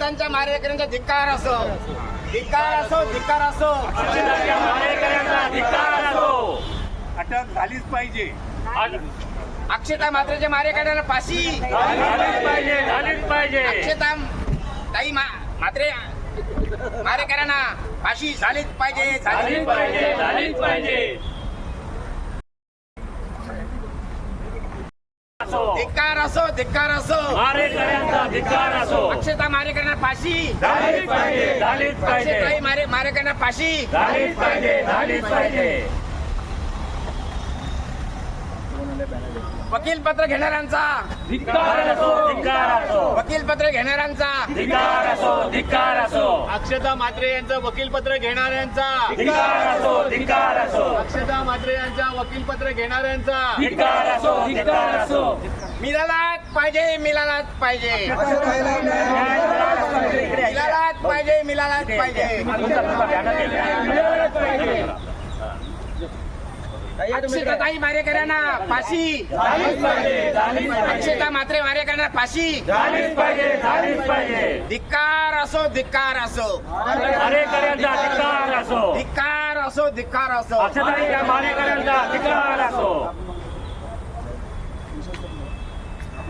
अक्षितांच्या मारेकऱ्यांचा धिक्कार असो. धिक्कार असो धिक्कार असो. धिक्कार असो. अटक झालीच पाहिजे. अक्षता मात्रेच्या मारेकऱ्यांना फाशी. झालीच पाहिजे झालीच पाहिजे. अक्षता ताई मा- मात्रे मारेकऱ्यांना फाशी झालीच पाहिजे झालीच पाहिजे. झालीच पाहिजे असो धिक्कार असो धिक्कार असो. मारेकऱ्यांचा धिक्कार असो. अक्षता मारेकऱ्यांना फाशी. झालीच पाहिजे झालीच पाहिजे. अक्षताई मारे मारेकऱ्यांना फाशी. झालीच पाहिजे झालीच पाहिजे. वकील पत्र घेणाऱ्यांचा. धिक्कार असो धिक्कार असो. वकील पत्र घेणाऱ्यांचा. धिक्कार असो धिक्कार असो. अक्षता मात्रे यांचं वकीलपत्र घेणाऱ्यांचा. धिक्कार असो धिक्कार असो. अक्षता मात्रे यांच्या वकीलपत्र घेणाऱ्यांचा. धिक्कार असो धिक्कार असो. मिळालाच पाहिजे मिळालाच पाहिजे. मिळालाच पाहिजे मिळालाच पाहिजे. अक्षताई मारेकऱ्यांना फाशी. अक्षता मात्रे मारेकऱ्यांना फाशी. पाहिजे धिक्कार असो धिक्कार असो. धिक्कार असो धिक्कार असो. धिक्कार असो अक्षताई मारेकऱ्यांचा धिक्कार असो झाले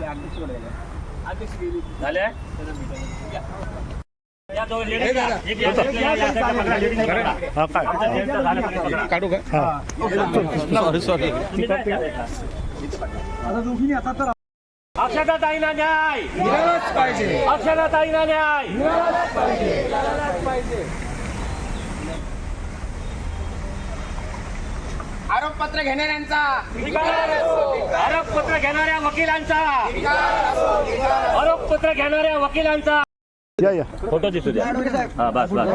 या दोन ladies या. एक या साईडला या, या साईडला पकडा, ladies ला पकडा. आमचं जेंट्सचं झालं पाहिजे. काढू का? सॉरी सॉरी द्यायचा. अक्षताताईंना न्याय. अक्षताताईंना न्याय. आरोपपत्र घेणाऱ्यांचा आरोपपत्र घेणाऱ्या वकिलांचा. आरोपपत्र घेणाऱ्या वकिलांचा. या या. फोटो दिसू द्या. हा बस बस.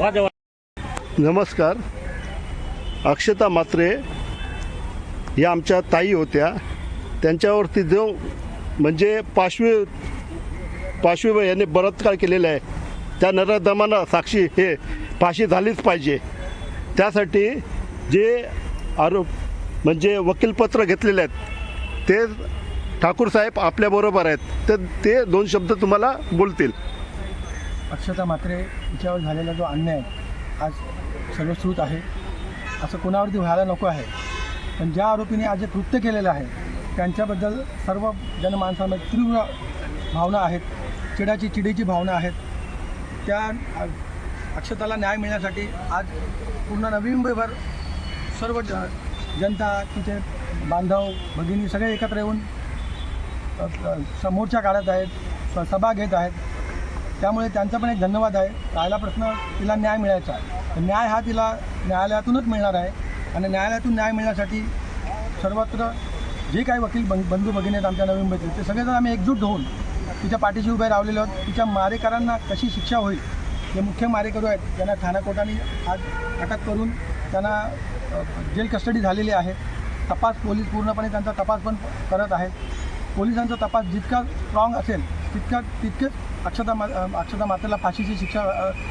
वाजवा. नमस्कार. अक्षता मात्रे या आमच्या ताई होत्या. त्यांच्यावरती जो म्हणजे पाशवी पाशवी यांनी बलात्कार केलेला आहे. त्या नरदमाना साक्षी हे फाशी झालीच पाहिजे. त्यासाठी जे आरोप म्हणजे वकीलपत्र घेतलेले आहेत ते ठाकूर साहेब आपल्याबरोबर आहेत तर ते दोन शब्द तुम्हाला बोलतील. अक्षता मात्रे हिच्यावर झालेला जो अन्याय आज सर्वश्रुत आहे असं कोणावरती व्हायला नको आहे. पण ज्या आरोपीने आज जे कृत्य केलेलं आहे त्यांच्याबद्दल सर्व जनमानसामध्ये तीव्र भावना आहेत चिडाची चिडीची भावना आहेत. त्या अक्षताला न्याय मिळण्यासाठी आज पूर्ण नवी मुंबईभर सर्व ज जनता तिचे बांधव भगिनी सगळे एकत्र येऊन समोरच्या काढत आहेत स- सभा घेत आहेत. त्यामुळे त्यांचा पण एक धन्यवाद आहे. राहिला प्रश्न तिला न्याय मिळायचा आहे. तर न्याय हा तिला न्यायालयातूनच मिळणार आहे. आणि न्यायालयातून न्याय मिळण्यासाठी सर्वत्र जे काही वकील बं बंधू भगिनी आहेत आमच्या नवी मुंबईतील ते सगळेजण आम्ही एकजूट होऊन तिच्या पाठीशी उभे राहिलेलो आहोत. तिच्या मारेकरांना कशी शिक्षा होईल जे मुख्य मारेकरू आहेत त्यांना ठाणा कोर्टाने आज अटक करून त्यांना जेल कस्टडी झालेली आहे. तपास पोलीस पूर्णपणे त्यांचा तपास पण करत आहेत. पोलिसांचा तपास जितका स्ट्रॉंग असेल तितका तितकेच अक्षता मा अक्षता मातेला फाशीची शिक्षा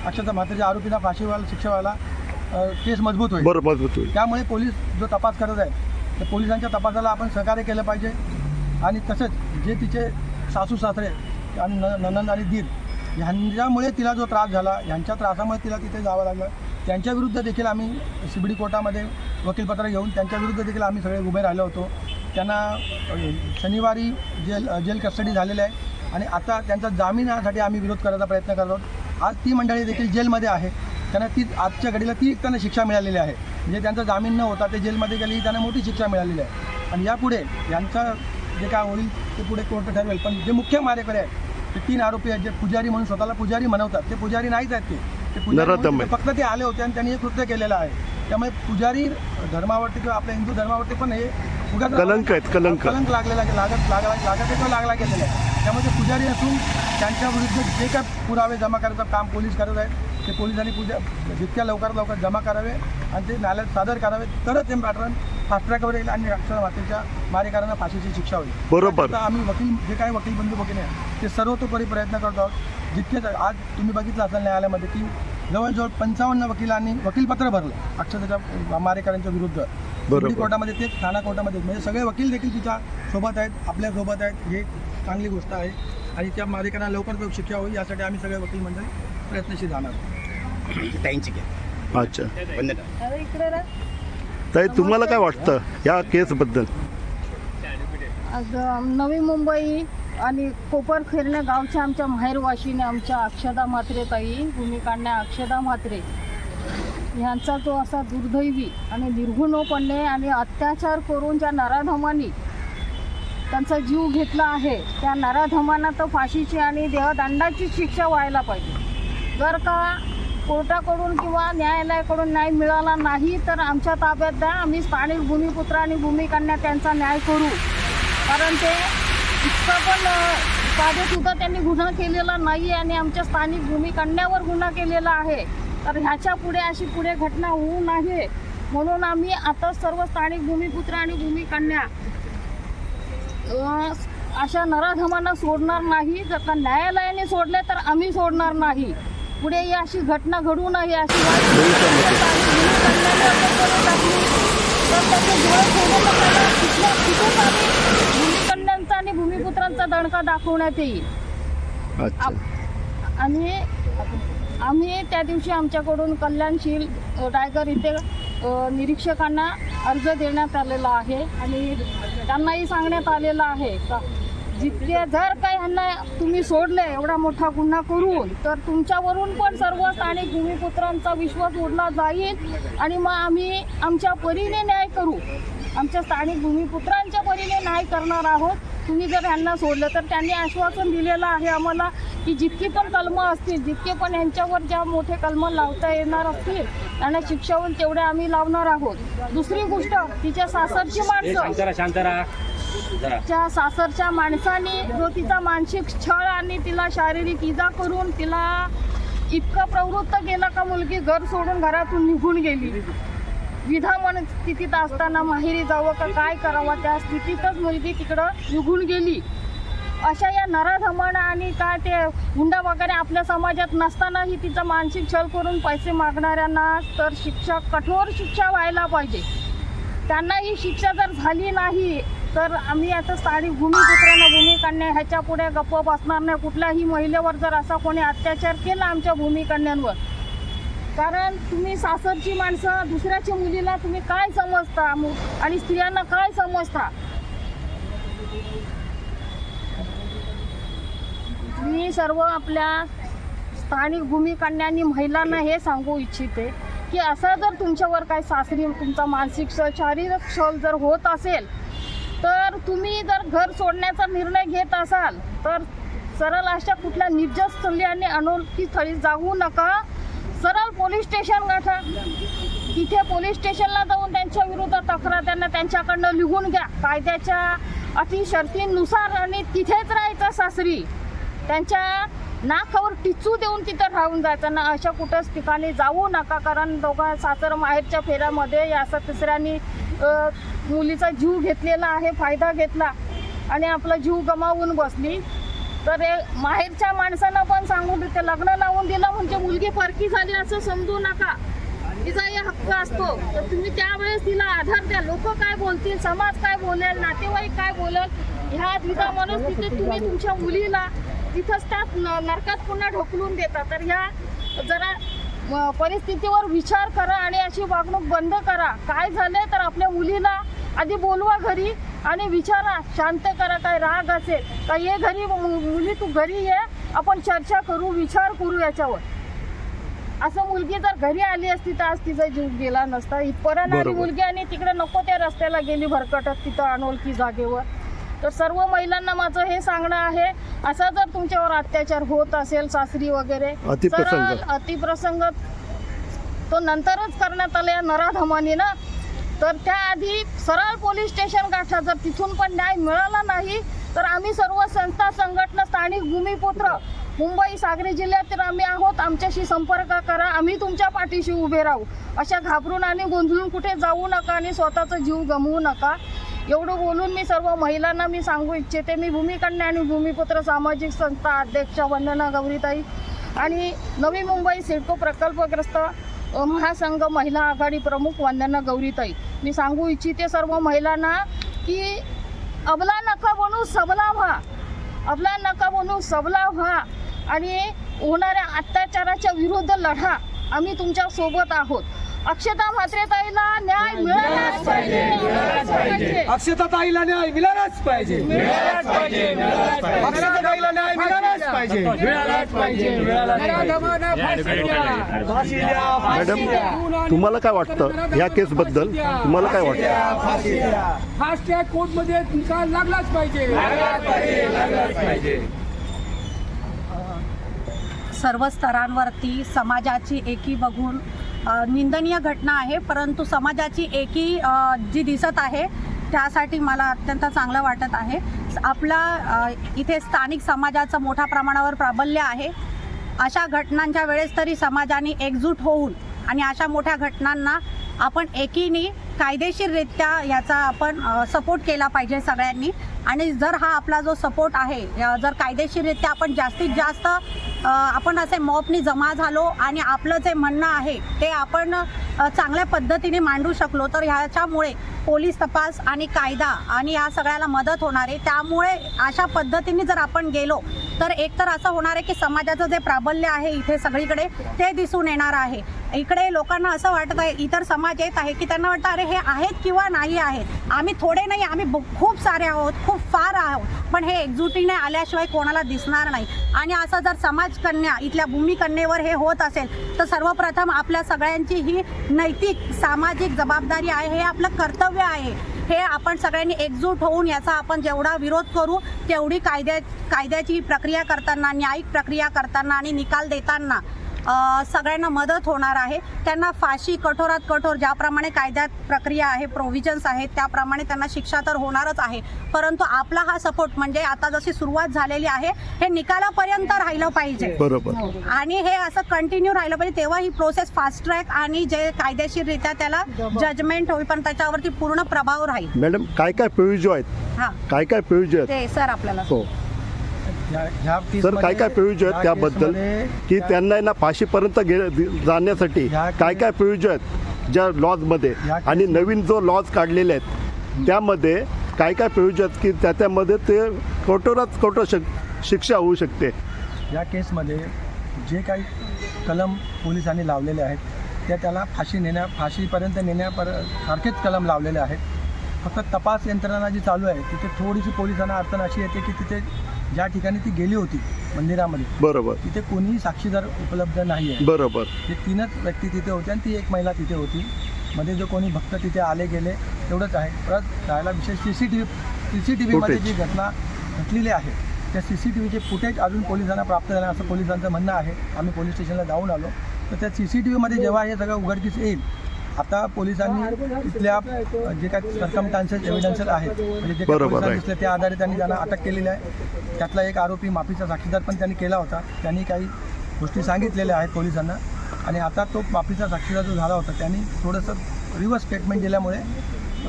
अक्षता मातेच्या आरोपीला फाशी व्हायला शिक्षा व्हायला केस मजबूत होईल. बरं मजबूत होईल. त्यामुळे पोलीस जो तपास करत आहेत त्या पोलिसांच्या तपासाला आपण सहकार्य केलं पाहिजे. आणि तसंच जे तिचे सासू सासरे आणि न ननंद आणि दीर ह्यांच्यामुळे तिला जो त्रास झाला ह्यांच्या त्रासामुळे तिला तिथे जावं लागलं. त्यांच्या विरुद्ध देखील आम्ही शिबडी कोर्टामध्ये वकीलपत्र घेऊन त्यांच्या विरुद्ध देखील आम्ही सगळे उभे राहिलो होतो. त्यांना शनिवारी जेल जेल कस्टडी झालेलं आहे आणि आता त्यांचा जामिनासाठी आम्ही विरोध करायचा प्रयत्न करत आहोत. आज ती मंडळी देखील जेलमध्ये आहे. त्यांना ती आजच्या घडीला ती त्यांना शिक्षा मिळालेली आहे. म्हणजे त्यांचा जामीन न होता ते जेलमध्ये गेली त्यांना मोठी शिक्षा मिळालेली आहे. आणि यापुढे यांचा जे काय होईल ते पुढे कोर्ट ठरवेल पण जे मुख्य मारेकरी आहेत ते तीन आरोपी आहेत जे पुजारी म्हणून स्वतःला पुजारी म्हणवतात. ते पुजारी नाहीच आहेत ते. ते पुजारी नरोत्तम म्हणून फक्त ते आले होते आणि त्यांनी हे कृत्य केलेलं आहे. त्यामुळे पुजारी धर्मावरती किंवा आपल्या हिंदू धर्मावरती पण हे उगाच कलंक आहेत, कलंक. कलंक लागलेला लागत लागला लागत आहे किंवा लागला गेलेला आहे. त्यामुळे ते पुजारी असून त्यांच्या विरुद्ध जे काय पुरावे जमा करायचं काम पोलीस करत आहेत ते पोलिसांनी पूजा जितक्या लवकरात लवकर जमा करावे आणि ते न्यायालयात सादर करावे तरच हे पॅटर्न फास्ट ट्रॅकवर येईल आणि अक्षर मातेच्या मारेकरांना फाशीची शिक्षा होईल. बरोबर. आता आम्ही वकील जे काही वकील बंधू भगिनी आहेत ते सर्वतोपरी प्रयत्न करतो आहोत. जितके आज तुम्ही बघितलं असाल न्यायालयामध्ये की जवळजवळ पंचावन्न वकिलांनी वकीलपत्र भरलं अक्षरच्या मारेकरांच्या विरुद्ध. बरोबर. दिल्ली कोर्टामध्ये तेच ठाणा कोर्टामध्ये म्हणजे सगळे वकील देखील तिच्या सोबत आहेत आपल्यासोबत आहेत. हे चांगली गोष्ट आहे. आणि त्या मालिकांना लवकरात शिक्षा होईल यासाठी आम्ही सगळे वकील मंडळी प्रयत्नशील राहणार. घ्या अच्छा. ताई तुम्हाला काय वाटतं या केसबद्दल? आज नवी मुंबई आणि कोपरखेरणे गावच्या आमच्या माहेरवाशीने आमच्या अक्षदा म्हात्रे ताई भूमिकांना अक्षदा म्हात्रे यांचा जो असा दुर्दैवी आणि निर्गुणपणे आणि अत्याचार करून ज्या नराधमांनी त्यांचा जीव घेतला आहे त्या नराधमांना तर फाशीची आणि देहदंडाची शिक्षा व्हायला पाहिजे. जर का कोर्टाकडून किंवा न्यायालयाकडून न्याय मिळाला नाही तर आमच्या ताब्यात द्या. आम्ही स्थानिक भूमिपुत्र आणि भूमिकन्या त्यांचा न्याय करू. कारण ते इतकं पण साधेसुद्धा त्यांनी गुन्हा केलेला नाही आणि आमच्या स्थानिक भूमिकन्यावर गुन्हा केलेला आहे. तर ह्याच्या पुढे अशी पुढे घटना होऊ नये. म्हणून आम्ही आता सर्व स्थानिक भूमिपुत्र आणि भूमिकन्या अशा नराधमांना सोडणार नाही. जर का न्यायालयाने सोडले तर आम्ही सोडणार नाही. पुढे ही अशी घटना घडू नये अशी भूमिकन्यांचा आणि भूमिपुत्रांचा दणका दाखवण्यात येईल. आणि आम्ही त्या दिवशी आमच्याकडून कल्याणशील रायगड इथे निरीक्षकांना अर्ज देण्यात आलेला आहे. आणि त्यांनाही सांगण्यात आलेलं आहे का? जितके जर काही ह्यांना तुम्ही सोडले एवढा मोठा गुन्हा करून तर तुमच्यावरून पण सर्व स्थानिक भूमिपुत्रांचा विश्वास उडला जाईल आणि मग आम्ही आमच्या परीने न्याय करू. आमच्या स्थानिक भूमिपुत्रांच्या परीने न्याय करणार आहोत. तुम्ही जर यांना सोडलं तर त्यांनी आश्वासन दिलेलं आहे आम्हाला की जितकी पण कलमं असतील जितके पण यांच्यावर ज्या मोठे कलमं लावता येणार असतील त्यांना शिक्षा होईल तेवढे आम्ही लावणार आहोत. दुसरी गोष्ट तिच्या सासरची माणसं. च्या सासरच्या माणसाने जो तिचा मानसिक छळ आणि तिला शारीरिक इजा करून तिला इतकं प्रवृत्त केलं का मुलगी घर सोडून घरातून निघून गेली. विधामन स्थितीत असताना माहेरी जावं का काय करावं त्या स्थितीतच मुलगी तिकडं निघून गेली. अशा या नराधमण आणि काय ते हुंडा वगैरे आपल्या समाजात नसतानाही तिचा मानसिक छळ करून पैसे मागणाऱ्यांना तर शिक्षा कठोर शिक्षा व्हायला पाहिजे. त्यांना ही शिक्षा जर झाली नाही तर आम्ही आता स्थानिक भूमिपुत्रांना भूमिकन्या ह्याच्या पुढे गप्प बसणार नाही. कुठल्याही महिलेवर जर असा कोणी अत्याचार केला आमच्या भूमिकन्यांवर कारण तुम्ही सासरची माणसं दुसऱ्याच्या मुलीला तुम्ही काय समजता? आणि स्त्रियांना काय समजता? मी सर्व आपल्या स्थानिक भूमिकन्यांनी महिलांना हे सांगू इच्छिते की असा जर तुमच्यावर काही सासरी तुमचा मानसिक शारीरिक क्षल जर होत असेल तर तुम्ही जर घर सोडण्याचा निर्णय घेत असाल तर सरळ अशा कुठल्या निर्जस स्थळी आणि अनोळखी स्थळी जाऊ नका. सरळ पोलीस स्टेशन गाठा. तिथे पोलीस स्टेशनला जाऊन त्यांच्या विरुद्ध तक्रार त्यांना त्यांच्याकडनं लिहून घ्या. कायद्याच्या अटी शर्तींनुसार आणि तिथेच राहायचं सासरी. त्यांच्या नाकावर टिचू देऊन तिथं राहून जायचं ना अशा कुठंच ठिकाणी जाऊ नका कारण दोघं सासर माहेरच्या फेऱ्यामध्ये या असं तिसऱ्यांनी मुलीचा जीव घेतलेला आहे फायदा घेतला आणि आपला जीव गमावून बसली. तर हे माहेरच्या माणसांना पण सांगून ते लग्न लावून दिलं म्हणजे मुलगी परकी झाली असं समजू नका. तिचा हे हक्क असतो. तर तुम्ही त्यावेळेस तिला आधार द्या. लोक काय बोलतील समाज काय बोलेल नातेवाईक काय बोलेल ह्या द्विधा मनस्थितीत तुम्ही तुमच्या मुलीला तिथंच त्या नरकात पुन्हा ढकलून देता. तर ह्या जरा परिस्थितीवर विचार करा आणि अशी वागणूक बंद करा. काय झालंय तर आपल्या मुलीला आधी बोलवा घरी आणि विचारा शांत करा काय राग असेल का ये घरी मुली तू घरी ये आपण चर्चा करू विचार करू याच्यावर. असं मुलगी जर घरी आली असती तर आज तिचा जीव गेला नसता. इथपर्यंत आली. मुलगी आणि तिकडे नको त्या रस्त्याला गेली भरकटत तिथं अनोळखी जागेवर. तर सर्व महिलांना माझं हे सांगणं आहे असा जर तुमच्यावर अत्याचार होत असेल सासरी वगैरे अतिप्रसंग. अतिप्रसंग तो नंतरच करण्यात आला नराधमाने ना. तर त्याआधी सरळ पोलीस स्टेशन गाठा जर तिथून पण न्याय मिळाला नाही तर आम्ही सर्व संस्था संघटना स्थानिक भूमिपुत्र मुंबई सागरी जिल्ह्यातील आम्ही आहोत. आमच्याशी संपर्क करा. आम्ही तुमच्या पाठीशी उभे राहू. अशा घाबरून आणि गोंधळून कुठे जाऊ नका आणि स्वतःचा जीव गमवू नका. एवढं बोलून मी सर्व महिलांना मी सांगू इच्छिते. मी भूमिकन्या आणि भूमिपुत्र सामाजिक संस्था अध्यक्ष वंदना गौरीताई. आणि नवी मुंबई सिडको प्रकल्पग्रस्त महासंघ महिला आघाडी प्रमुख वंदना गौरीताई. मी सांगू इच्छिते सर्व महिलांना की अबला नका बनू सबला व्हा. अबला नका बनू सबला व्हा. आणि होणाऱ्या अत्याचाराच्या विरुद्ध लढा. आम्ही तुमच्यासोबत आहोत. अक्षता म्हात्रे ताईला न्याय मिळालाच पाहिजे. मिळालाच पाहिजे अक्षता ताईला न्याय मिळालाच पाहिजे. अक्षता ताईला न्याय मिळालाच पाहिजे. मॅडम तुम्हाला काय वाटतं? या केसबद्दल तुम्हाला काय वाटतं? फास्ट ट्रॅक कोर्टमध्ये निकाल लागलाच पाहिजे. सर्व स्तरांवरती समाजाची एकी बघून निंदनीय घटना आहे परंतु समाजाची एकी जी दिसत आहे त्यासाठी मला अत्यंत चांगलं वाटत आहे. आपला इथे स्थानिक समाजाचं मोठ्या प्रमाणावर प्राबल्य आहे. अशा घटनांच्या वेळेस तरी समाजाने एकजूट होऊन आणि अशा मोठ्या घटनांना आपण एकीने कायदेशीररित्या याचा आपण सपोर्ट केला पाहिजे सगळ्यांनी. आणि जर हा आपला जो सपोर्ट आहे जर कायदेशीररित्या आपण जास्तीत जास्त आपण असे मॉपनी जमा झालो आणि आपलं जे म्हणणं आहे ते आपण चांगल्या पद्धतीने मांडू शकलो तर ह्याच्यामुळे पोलीस तपास आणि कायदा आणि या सगळ्याला मदत होणार आहे. त्यामुळे अशा पद्धतीने जर आपण गेलो तर एकतर असं होणार आहे की समाजाचं जे प्राबल्य आहे इथे सगळीकडे ते दिसून येणार आहे. इकडे लोकांना असं वाटत आहे इतर समाज येत आहे की त्यांना वाटतं अरे हे आहेत किंवा नाही आहेत. आम्ही थोडे नाही आम्ही खूप सारे आहोत खूप फार आहोत पण हे एकजुटीने आल्याशिवाय कोणाला दिसणार नाही. आणि असं जर समाजकन्या इथल्या भूमिकन्येवर हे होत असेल तर सर्वप्रथम आपल्या सगळ्यांची ही नैतिक सामाजिक जबाबदारी आहे हे आपलं कर्तव्य आहे. हे आपण सगळ्यांनी एकजूट होऊन याचा आपण जेवढा विरोध करू तेवढी कायद्या कायद्याची प्रक्रिया करताना न्यायिक प्रक्रिया करताना आणि निकाल देताना सगळ्यांना मदत होणार आहे. त्यांना फाशी कठोरात कठोर ज्याप्रमाणे कायद्यात प्रक्रिया आहे प्रोव्हिजन्स आहेत त्याप्रमाणे त्यांना शिक्षा तर होणारच आहे. परंतु आपला हा सपोर्ट म्हणजे आता जशी सुरुवात झालेली आहे हे निकालापर्यंत राहिलं पाहिजे. बरोबर. आणि हे असं कंटिन्यू राहिलं पाहिजे तेव्हा ही प्रोसेस फास्ट ट्रॅक आणि जे कायदेशीररित्या त्याला जजमेंट होईपर्यंत त्याच्यावरती पूर्ण प्रभाव राहील. मॅडम काय काय पिळजो आहेत? हा. काय काय पिळजो आहेत? ते सर आपल्याला हो. ह्या- सर काय काय पिळजो आहेत त्याबद्दल? की त्या- त्यांना ना फाशीपर्यंत गे जाण्यासाठी काय काय पिळजो आहेत ज्या लॉजमध्ये? आणि नवीन जो लॉज काढलेले आहेत त्यामध्ये काय काय पिळजो आहेत की त्याच्यामध्ये ते कठोरात कठोर शिक- शिक्षा होऊ शकते? या केसमध्ये जे काही कलम पोलिसांनी लावलेले आहेत त्या त्याला फाशी नेण्या फाशीपर्यंत नेण्यापर सारखेच कलम लावलेले आहेत. फक्त तपास यंत्रणा जी चालू आहे तिथे थोडीशी पोलिसांना अडचण अशी येते की तिथे ज्या ठिकाणी ती गेली होती मंदिरामध्ये बरोबर. तिथे कोणीही साक्षीदार उपलब्ध नाही आहे बरोबर. हे तीनच व्यक्ती तिथे होते आणि ती एक महिला तिथे होती. मध्ये जो कोणी भक्त तिथे आले गेले तेवढंच आहे. परत राहायला विशेष C C T V C C T व्हीमध्ये. जी घटना घडलेली आहे त्या सी सी टी व्हीचे फुटेज अजून पोलिसांना प्राप्त झालं असं पोलिसांचं म्हणणं आहे. आम्ही पोलीस स्टेशनला जाऊन आलो. तर त्या सी सी टी व्हीमध्ये जेव्हा हे सगळं उघडकीस येईल आता पोलिसांनी इथल्या अ, जे काही सर्कमटान्सेस एव्हिडन्सेस आहेत म्हणजे जे काही. दिसले त्या आधारे त्यांनी त्यांना अटक केलेली आहे. त्यातला एक आरोपी माफीचा साक्षीदार पण त्यांनी केला होता. त्यांनी काही गोष्टी सांगितलेल्या आहेत पोलिसांना. आणि आता तो माफीचा साक्षीदार जो झाला होता त्यांनी थोडंसं रिव्हर्स स्टेटमेंट दिल्यामुळे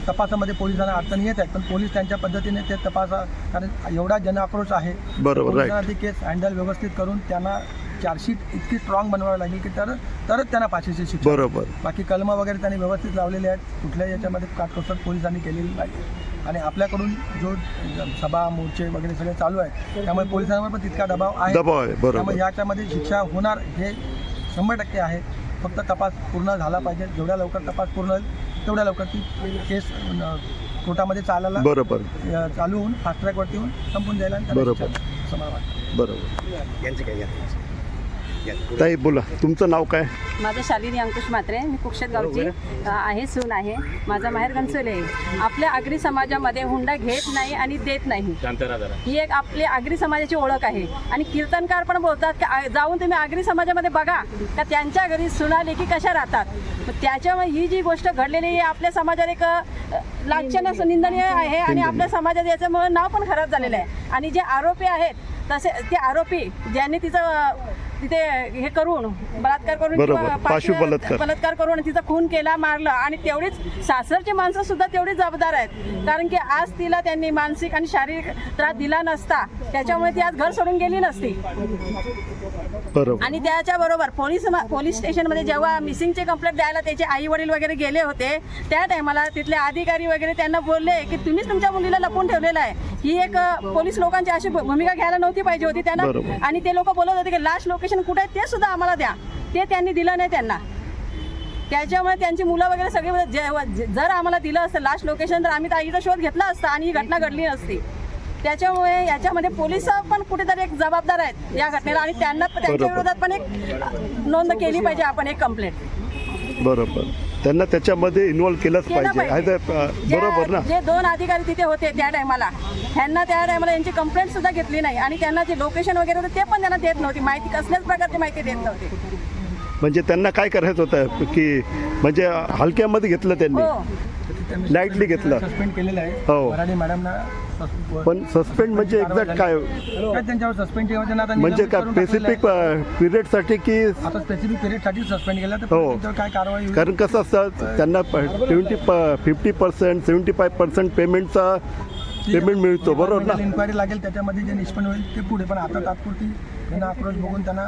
तपासामध्ये पोलिसांना अडचण येत आहेत. पण पोलीस त्यांच्या पद्धतीने ते तपासा कारण एवढा जनआक्रोश आहे. बरोबर. ती केस हँडल व्यवस्थित करून त्यांना चार्जशीट इतकी स्ट्रॉंग बनवावी लागेल की तर तरच त्यांना फाशीची शिक्षा बरोबर. बाकी कलम वगैरे त्यांनी व्यवस्थित लावलेले आहेत. कुठल्याही याच्यामध्ये काटकोसर पोलिसांनी केलेली नाही आणि आपल्याकडून जो सभा मोर्चे वगैरे सगळे चालू आहेत त्यामुळे पोलिसांवर पण तितका दबाव आहे. दबाव आहे बरोबर. त्यामुळे याच्यामध्ये शिक्षा होणार हे शंभर टक्के आहे. फक्त तपास पूर्ण झाला पाहिजे. जेवढ्या लवकर तपास पूर्ण होईल तेवढ्या लवकर ती केस कोर्टामध्ये चालायला बरोबर. चालू होऊन फास्ट ट्रॅकवरती होऊन संपून जायला बरोबर. बरोबर. यांचं काय घ्या ताई बोला. तुमचं नाव काय? माझं शालिनी अंकुश म्हात्रे. मी कुक्षत गावची आहे. सून आहे. माझा माहेर घनसोली आहे. आपल्या आगरी समाजामध्ये हुंडा घेत नाही आणि देत नाही. ही एक आपली आगरी समाजाची ओळख आहे. आणि कीर्तनकार पण बोलतात की जाऊन तुम्ही आगरी समाजामध्ये बघा का त्यांच्या घरी सुना लेकी कशा राहतात. त्याच्यामुळे ही जी गोष्ट घडलेली आहे आपल्या समाजात एक अ, लाक्षणिक निंदनीय आहे आणि आपल्या समाजात याच्यामुळे नाव पण खराब झालेलं आहे. आणि जे आरोपी आहेत तसे ते आरोपी ज्यांनी तिचं तिथे हे करून बलात्कार करून पाशवी- बलात्कार. बलात्कार करून तिचा खून केला मारलं आणि तेवढीच सासरची माणसं सुद्धा तेवढी जबाबदार आहेत. कारण की आज तिला त्यांनी मानसिक आणि शारीरिक त्रास दिला नसता. त्याच्यामुळे ती आज घर सोडून गेली नसती. बरोबर. आणि त्याच्या बरोबर पोलीस पोलीस स्टेशनमध्ये जेव्हा मिसिंगचे कंप्लेंट द्यायला त्याचे आई वडील वगैरे गेले होते त्या टायमाला तिथले अधिकारी वगैरे त्यांना बोलले की तुम्हीच तुमच्या मुलीला लपून ठेवलेलं आहे. ही एक पोलीस लोकांची अशी भूमिका घ्यायला नव्हती पाहिजे होती त्यांना. आणि ते लोक बोलत होते की लास्ट लोकेशन कुठे आहे ते सुद्धा आम्हाला द्या. ते त्यांनी दिलं नाही त्यांना. त्याच्यामुळे त्यांची मुलं वगैरे सगळे जे- जे- जर आम्हाला दिलं असतं लास्ट लोकेशन तर आम्ही ताईचा शोध घेतला असता आणि ही घटना घडली नसती. त्याच्यामुळे याच्यामध्ये पोलीस पण कुठेतरी एक जबाबदार आहेत या घटनेला आणि त्यांना त्यांच्या. विरोधात पण एक नोंद केली पाहिजे आपण एक कंप्लेंट बरोबर. त्यांना त्याच्यामध्ये इन्व्हॉल्व केलंच केलं पाहिजे. बरोबर ना? जे दोन अधिकारी तिथे होते त्या टायमाला ह्यांना त्या टायमाला यांची कंप्लेंट सुद्धा घेतली नाही आणि त्यांना जे लोकेशन वगैरे होतं ते पण त्यांना देत नव्हती. माहिती कसल्याच प्रकारची माहिती देत नव्हती. म्हणजे त्यांना काय करायचं होतं? की म्हणजे हलक्यामध्ये घेतलं त्यांनी? हो लाईटली घेतलं सस्पेंड केलेलं आहे हो. वराडे मॅडमना पण सस्पेंड म्हणजे एक्झॅक्ट काय काय त्यांच्यावर सस्पेंड केलं त्यांना आता म्हणजे निलंबित काय करून टाकलेलं आहे. स्पेसिफिक पिरियडसाठी की आता स्पेसिफिक पिरियडसाठी सस्पेंड केलं तर हो. त्यांच्यावर काय कारवाई होईल? कारण कसं असतं त्यांना twenty fifty percent seventy five percent पेमेंटचा पेमेंट मिळतो बरोबर ना इन्क्वायरी लागेल त्याच्यामध्ये जे निष्पन्न होईल ते पुढे पण आता तात्पुरती त्यांना आक्रोश बघून त्यांना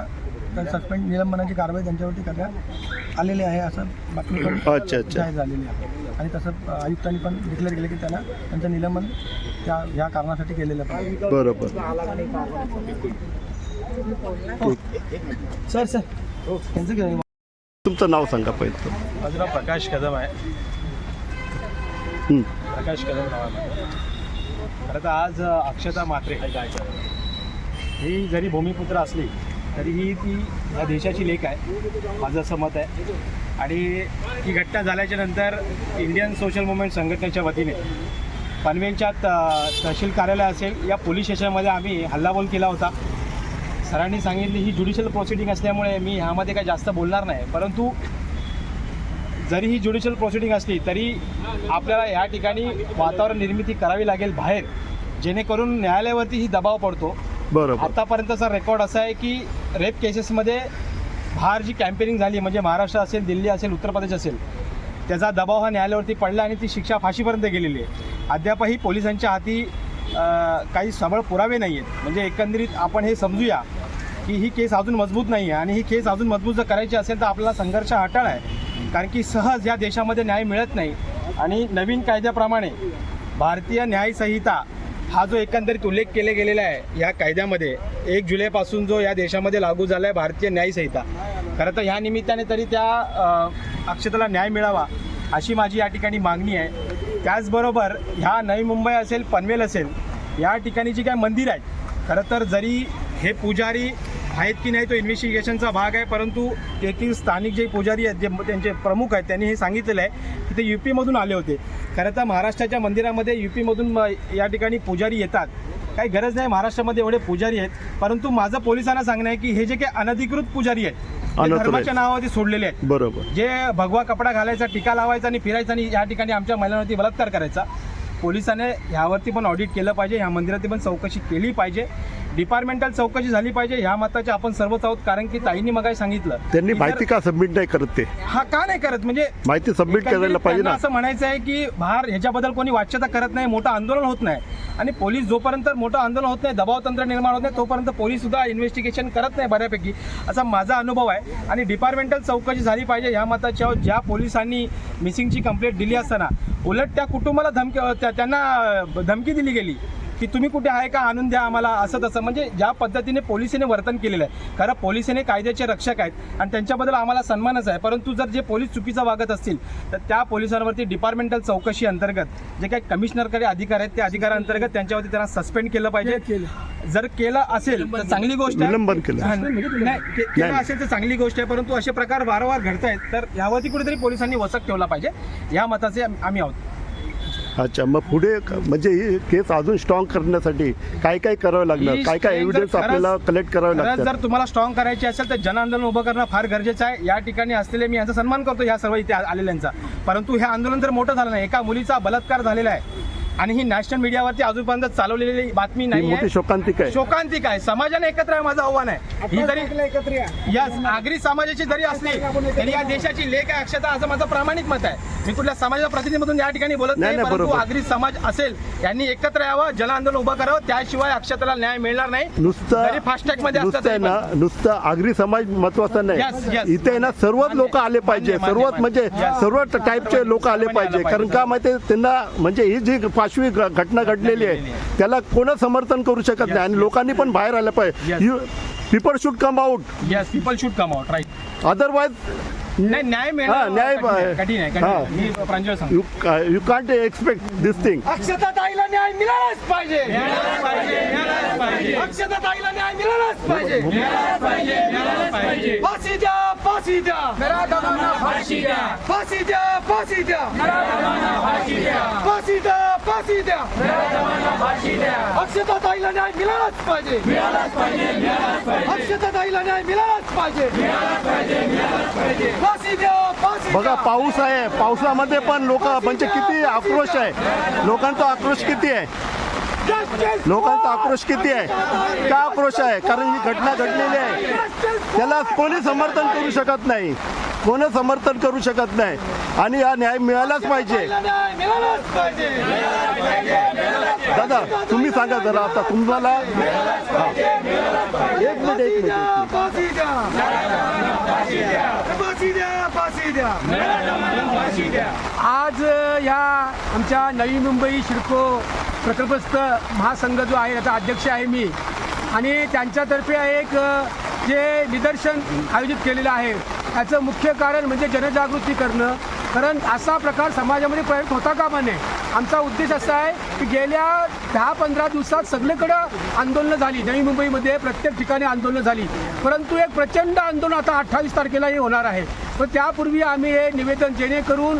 सस्पेंड निलंबनाची कारवाई त्यांच्यावरती करण्यात आलेली आहे असं बातमी पण अच्छा, अच्छा. जाहीर झालेली आहे. आणि तसं आयुक्तांनी पण डिक्लेअर केलं की त्यांना त्यांचं निलंबन त्या ह्या कारणासाठी केलेलं पाहिजे बरोबर. Sir sir. त्यांचं? तुमचं नाव सांगा पहिलं. माझं नाव प्रकाश कदम आहे. हं. प्रकाश कदम नाव आहे खरं तर आज अक्षता म्हात्रे ही जरी भूमिपुत्र असली तरीही ती या देशाची लेख आहे. माझं असं मत आहे. आणि ही घटना झाल्याच्यानंतर इंडियन सोशल मुवमेंट संघटनेच्या वतीने पनवेलच्या त- तहसील कार्यालय असेल या पोलीस स्टेशनमध्ये आम्ही हल्लाबोल केला होता. सरांनी सांगितली ही ज्युडिशियल प्रोसिडिंग असल्यामुळे मी ह्यामध्ये काही जास्त बोलणार नाही. परंतु जरी ही ज्युडिशियल प्रोसिडिंग असली तरी आपल्याला या ठिकाणी वातावरण निर्मिती करावी लागेल बाहेर. जेणेकरून न्यायालयावरती ही दबाव पडतो. बरोबर. आतापर्यंतचा रेकॉर्ड असा आहे की रेप केसेसमध्ये बाहेर जी कॅम्पेनिंग झाली म्हणजे महाराष्ट्र असेल दिल्ली असेल उत्तर प्रदेश असेल त्याचा दबाव हा न्यायालयावरती पडला आणि ती शिक्षा फाशीपर्यंत गेलेली आहे. अद्यापही पोलिसांच्या हाती काही सबळ पुरावे नाही आहेत. म्हणजे एकंदरीत आपण हे समजूया की ही केस अजून मजबूत नाही आहे. आणि ही केस अजून मजबूत जर करायची असेल तर आपल्याला संघर्ष अटळ आहे. कारण की सहज या देशामध्ये न्याय मिळत नाही. आणि नवीन कायद्याप्रमाणे भारतीय न्यायसंहिता हा जो एकंदरीत उल्लेख केले गेलेला आहे या कायद्यामध्ये एक जुलैपासून जो या देशामध्ये लागू झाला आहे भारतीय न्यायसंहिता. खरं तर ह्या निमित्ताने तरी त्या अक्षताला न्याय मिळावा अशी माझी या ठिकाणी मागणी आहे. त्याचबरोबर ह्या नवी मुंबई असेल पनवेल असेल या ठिकाणी जी काय मंदिर आहेत खरं तर जरी हे पुजारी आहेत की नाही तो इन्व्हेस्टिगेशनचा भाग आहे परंतु तेथील स्थानिक जे पुजारी आहेत जे त्यांचे प्रमुख आहेत त्यांनी हे सांगितलेलं आहे की ते यू पीमधून आले होते. खरं तर महाराष्ट्राच्या मंदिरामध्ये यू पीमधून या ठिकाणी पुजारी येतात. काही गरज नाही महाराष्ट्रामध्ये एवढे पुजारी आहेत. परंतु माझं पोलिसांना सांगणं आहे की हे जे काही अनधिकृत पुजारी आहेत. धर्माच्या नावावरती सोडलेले आहेत बरोबर. जे भगवा कपडा घालायचा टीका लावायचा आणि फिरायचा आणि या ठिकाणी आमच्या महिलांवरती बलात्कार करायचा पोलिसांनी ह्यावरती पण ऑडिट केलं पाहिजे ह्या मंदिराची पण चौकशी केली पाहिजे. डिपार्टमेंटल चौकशी झाली पाहिजे ह्या मताचे आपण सर्वच आहोत कारण की ताईंनी मग सांगितलं. त्यांनी माहिती का सबमिट नाही करत ते? हा का नाही करत? म्हणजे माहिती सबमिट करायला पाहिजे ना. असं म्हणायचं आहे की बाहेर ह्याच्याबद्दल कोणी वाच्यता करत नाही मोठं आंदोलन होत नाही. आणि पोलीस जोपर्यंत मोठं आंदोलन होत नाही दबाव तंत्र निर्माण होत नाही तोपर्यंत पोलीस सुद्धा इन्व्हेस्टिगेशन करत नाही बऱ्यापैकी. असा माझा अनुभव आहे. आणि डिपार्टमेंटल चौकशी झाली पाहिजे ह्या मताच्या ज्या पोलिसांनी मिसिंगची कंप्लेंट दिली असताना उलट त्या कुटुंबाला धमकी त्या- त्यांना धमकी दिली गेली. की तुम्ही कुठे आहे का आणून द्या आम्हाला असं तसं. म्हणजे ज्या पद्धतीने पोलिसीने वर्तन केलेलं आहे खरं पोलिसीने कायद्याचे रक्षक आहेत आणि त्यांच्याबद्दल आम्हाला सन्मानच आहे. परंतु जर जे पोलीस चुकीचं वागत असतील तर त्या पोलिसांवरती डिपार्टमेंटल चौकशी अंतर्गत जे काही कमिशनरकडे अधिकार आहेत त्या अधिकारांतर्गत त्यांच्यावरती त्यांना सस्पेंड केलं पाहिजे. जर केलं असेल तर चांगली गोष्ट केलं. असेल तर चांगली गोष्ट आहे परंतु असे प्रकार वारंवार घडत आहेत तर यावरती कुठेतरी पोलिसांनी वचक ठेवला पाहिजे. या मताचे आम- आम्ही आहोत. अच्छा मग पुढे क- म्हणजे ही केस अजून स्ट्रॉंग करण्यासाठी काय काय करावं लागणार? ही काय काय जर एव्हिडन्स खरंच- आपल्याला कलेक्ट करावे खरंच लागतात? जर तुम्हाला स्ट्रॉंग करायची असेल तर जन आंदोलन उभं करणं फार गरजेचं आहे. या ठिकाणी असलेले मी यांचा सन्मान करतो या सर्व इथे आ- आलेल्यांचा. परंतु हे आंदोलन जर मोठं झालं नाही एका मुलीचा बलात्कार झालेला आहे आणि ही नॅशनल मीडियावरती अजूनपर्यंत चालवलेली बातमी ही नाही मोठी शोकांतिक आहे शोकांतिक आहे समाजाने एकत्र आहे माझं आव्हान आहे ही जरी यस आगरी समाजाची जरी असली तरी या देशाची लेख आहे अक्षता असं माझं प्रामाणिक मत आहे मी कुठल्या समाजाच्या प्रतिनिधीमधून या ठिकाणी बोलत नाही, परंतु बरोबर. आगरी समाज असेल यांनी एकत्र यावं जन आंदोलन उभं करावं त्याशिवाय अक्षताला न्याय मिळणार नाही नुसतं जरी फास्टॅगमध्ये असलं नुसतं आहे तरी ना पण. नुसतं आगरी समाज महत्त्वाचा नाही. इथे आहे ना सर्वच. लोक आले पाहिजे सर्वच. म्हणजे. सर्व टाईपचे लोक आले पाहिजे कारण. का माहिती त्यांना म्हणजे ही जी पाचवी घ- घटना घडलेली आहे. त्याला कोणच समर्थन करू शकत नाही? आणि लोकांनी पण बाहेर आलं पाहिजे. You people should come out yes people should come out right otherwise नाही न्याय हा, न्याय कठीण आहे, हा. मी प्रांजळ सांगतो. You can't expect this thing अक्षता ताईला न्याय मिळालाच पाहिजे. मिळालाच पाहिजे मिळालाच पाहिजे. अक्षता ताईला न्याय मिळालाच पाहिजे. पाहिजे फाशी द्या फाशी द्या फाशी द्या फाशी द्या फाशी द्या फाशी द्या फाशी द्या फाशी द्या अक्षता ताईला न्याय मिळालाच पाहिजे मिळालाच पाहिजे पाहिजे अक्षता ताईला न्याय मिळालाच पाहिजे फाशी द्या बघा. पाऊस आहे. पावसामध्ये पण लोक म्हणजे किती आक्रोश आहे. लोकांचा आक्रोश किती आहे? लोकांचा आक्रोश किती आहे? का आक्रोश आहे? कारण ही घटना घडलेली आहे. त्याला कोणी समर्थन करू शकत नाही. कोण समर्थन करू शकत नाही? आणि हा न्याय मिळालाच पाहिजे. दादा तुम्ही सांगा जरा आता तुम्हाला. एक मिनिट एक मिनिट. आज या आमच्या नवी मुंबई शिडको प्रकल्पस्थ महासंघ जो आहे याचा अध्यक्ष आहे मी. आणि त्यांच्यातर्फे एक जे निदर्शन आयोजित केलेलं आहे त्याचं मुख्य कारण म्हणजे जनजागृती करणं. कारण असा प्रकार समाजामध्ये प्रयोग होता कामा नये आमचा उद्देश असा आहे की गेल्या दहा पंधरा दिवसात सगळीकडं आंदोलनं झाली. नवी मुंबईमध्ये प्रत्येक ठिकाणी आंदोलनं झाली. परंतु एक प्रचंड आंदोलन आता अठ्ठावीस तारखेला हे होणार आहे. पण त्यापूर्वी आम्ही हे निवेदन जेणेकरून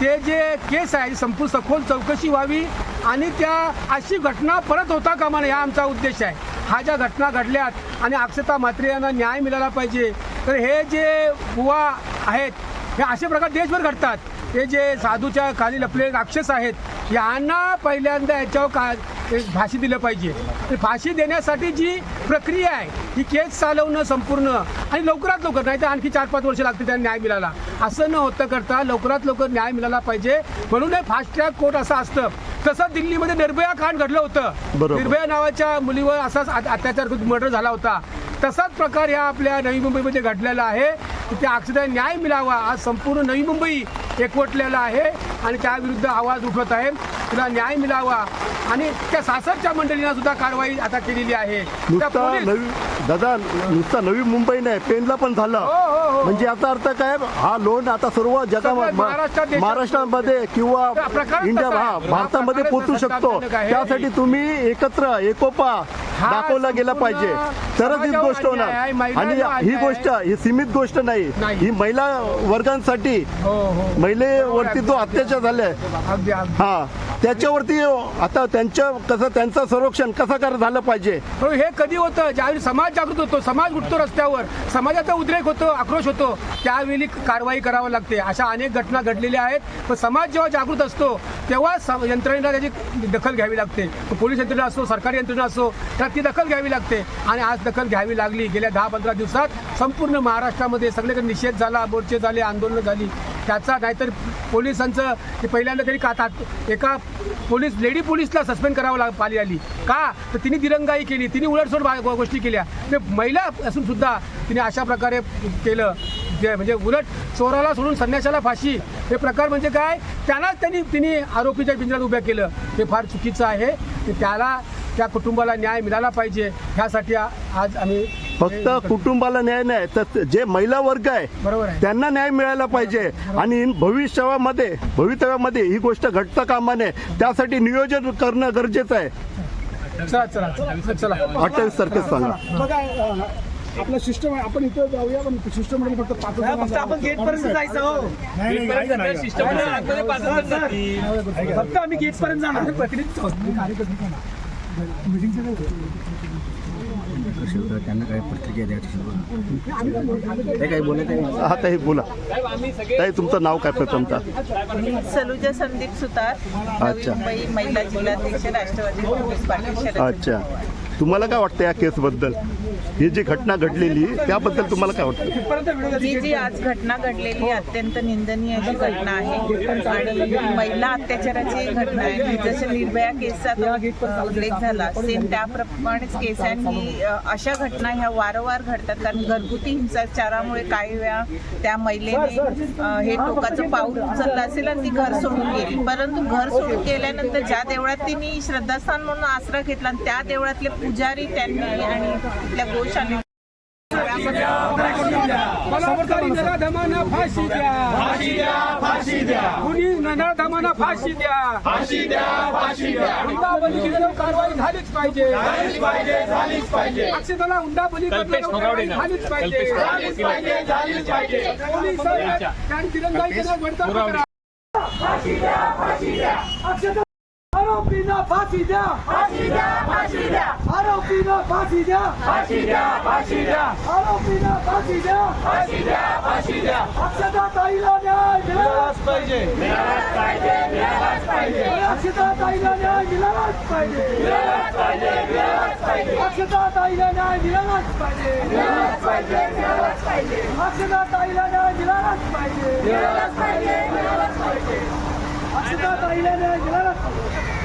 ते जे केस आहे संपूर्ण सखोल चौकशी व्हावी आणि त्या अशी घटना परत होता कामा नये हा आमचा उद्देश आहे. हा ज्या घटना घडल्यात आणि अक्षता म्हात्रे यांना न्याय मिळाला पाहिजे तर हे जे बुवा आहेत हे असे प्रकार देशभर घडतात. हे जे साधूच्या खाली लपलेले राक्षस आहेत यांना पहिल्यांदा याच्यावर का फाशी दिलं पाहिजे. आणि फाशी देण्यासाठी जी प्रक्रिया आहे ही केस चालवणं संपूर्ण आणि लवकरात लवकर नाही तर आणखी चार पाच वर्ष लागतील त्यांना न्याय मिळाला असं न होतं करता लवकरात लवकर न्याय मिळाला पाहिजे. म्हणून हे फास्ट ट्रॅक कोर्ट असं असतं. तसं दिल्लीमध्ये निर्भया कांड घडलं होतं. निर्भया नावाच्या मुलीवर असाच अत- अत्याचार मर्डर झाला होता. तसाच प्रकार या आपल्या नवी मुंबईमध्ये घडलेला आहे. त्या अक्षता न्याय मिळावा आज संपूर्ण नवी मुंबई एकवटलेला आहे आणि त्याविरुद्ध आवाज उठवत आहे. तिला न्याय मिळावा आणि त्या सासरच्या मंडळींना सुद्धा कारवाई आता केलेली आहे. नुसता नवी दादा नुसता नवी मुंबई नाही पेनला पण झालं. हो, हो, हो. म्हणजे याचा अर्थ काय? हा लोन आता सर्व जगामध्ये महाराष्ट्रामध्ये किंवा इंडिया भारतामध्ये तसा शकतो. त्यासाठी तुम्ही एकत्र एकोपा दाखवला गेला पाहिजे. तरच ही गोष्ट होणार. आणि ही गोष्ट. ही सीमित गोष्ट नाही. ही महिला वर्गांसाठी हो हो. महिलेवरती जो अत्याचार झालाय. हा. त्याच्यावरती आता त्यांच्या कसं त्यांचं संरक्षण कसं कर झालं पाहिजे. हे कधी होतं? ज्यावेळी समाज जागृत होतो समाज उठतो रस्त्यावर. समाजाचा उद्रेक होतो आक्रोश होतो त्यावेळी कारवाई करावी लागते. अशा अनेक घटना घडलेल्या आहेत. पण समाज जेव्हा जागृत असतो तेव्हा यंत्रणेला त्याची दखल घ्यावी लागते. तो पोलीस यंत्रणा असो सरकारी यंत्रणा असो ती दखल घ्यावी लागते. आणि आज दखल घ्यावी लागली. गेल्या दहा पंधरा दिवसात संपूर्ण महाराष्ट्रामध्ये सगळीकडे निषेध झाला मोर्चे झाले आंदोलनं झाली. त्याचा नाहीतर पोलिसांचं ते पहिल्यांदा तरी का तात- एका पोलीस लेडी पोलीसला सस्पेंड करावं लाग पाली आली. का? तर तिने दिरंगाई केली. तिने उलटसोड गोष्टी केल्या. ते महिला असून सुद्धा तिने अशा प्रकारे केलं. जे म्हणजे उलट चोराला सोडून संन्याशाला फाशी. हे प्रकार म्हणजे काय? त्यांनाच त्यांनी तिने आरोपीच्या पिंजऱ्यात उभ्या केलं. हे फार चुकीचं आहे. त्याला त्या कुटुंबाला न्याय मिळाला पाहिजे. ह्यासाठी आज आम्ही फक्त कुटुंबाला न्याय नाही तर जे महिला वर्ग आहे बरोबर आहे. त्यांना न्याय मिळायला पाहिजे. आणि भविष्यामध्ये भवितव्यामध्ये ही गोष्ट घडता कामा नये त्यासाठी नियोजन करणं गरजेचं आहे. चला चला चला अठ्ठावीस तारखेच सांगा. बघा अं, आपलं सिस्टम आहे आपण इथं जाऊया पण सिस्टममध्ये फक्त पाच फक्त आपण गेट पर्यंत जायचं हो. नाही नाही, ऐका ना, ऐका. फक्त आम्ही गेट पर्यंत जाणार. प्रतिनिधी कार्यकर्ते काय हा ताई बोला. ताई तुमचं नाव काय प्रथमता सलुजा संदीप सुतार अच्छा. मुंबई महिला जिल्हाध्यक्ष राष्ट्रवादी काँग्रेस पार्टी शरद अच्छा. तुम्हाला काय वाटतं या केसबद्दल? ही जी घटना घडलेली त्याबद्दल तुम्हाला काय वाटतं? जी जी आज घटना घडलेली अत्यंत निंदनीय अशी घटना आहे आणि महिला अत्याचाराची एक घटना आहे. म्हणजे जसं निर्भया केसचा उल्लेख झाला सेम त्याप्रमाणेच केसांनी आणि अशा घटना ह्या वारंवार घडतात. कारण घरगुती हिंसाचारामुळे काही वेळा त्या महिलेने हे टोकाचं पाऊल उचललं असेल आणि ती घर सोडून गेली. परंतु घर सोडून गेल्यानंतर ज्या देवळात तिने श्रद्धास्थान म्हणून आसरा घेतला आणि त्या देवळातले पुजारी त्यांनी आणि बलात्कारी नराधमांना फाशी द्या फाशी द्या फाशी द्या कुणी नराधमांना फाशी द्या फाशी द्या फाशी द्या केल्यावर कारवाई झालीच पाहिजे. झालीच पाहिजे झालीच पाहिजे अक्षताला झालीच पाहिजे. झालीच पाहिजे झालीच पाहिजे पोलिसांनी त्यांनी तिरंदाजी. अक्षता आरोपींना फाशी द्या फाशी द्या फाशी द्या आरोपींना फाशी द्या फाशी द्या फाशी द्या आरोपींना फाशी द्या फाशी द्या फाशी द्या अक्षता ताईला न्याय मिळालाच पाहिजे मिळालाच पाहिजे मिळालाच पाहिजे अक्षता ताईला न्याय मिळालाच पाहिजे मिळालाच पाहिजे मिळालाच पाहिजे अक्षता ताईला न्याय मिळालाच पाहिजे मिळालाच पाहिजे मिळालाच पाहिजे अक्षता ताईला न्याय मिळालाच पाहिजे मिळालाच ताईला न्याय मिळालाच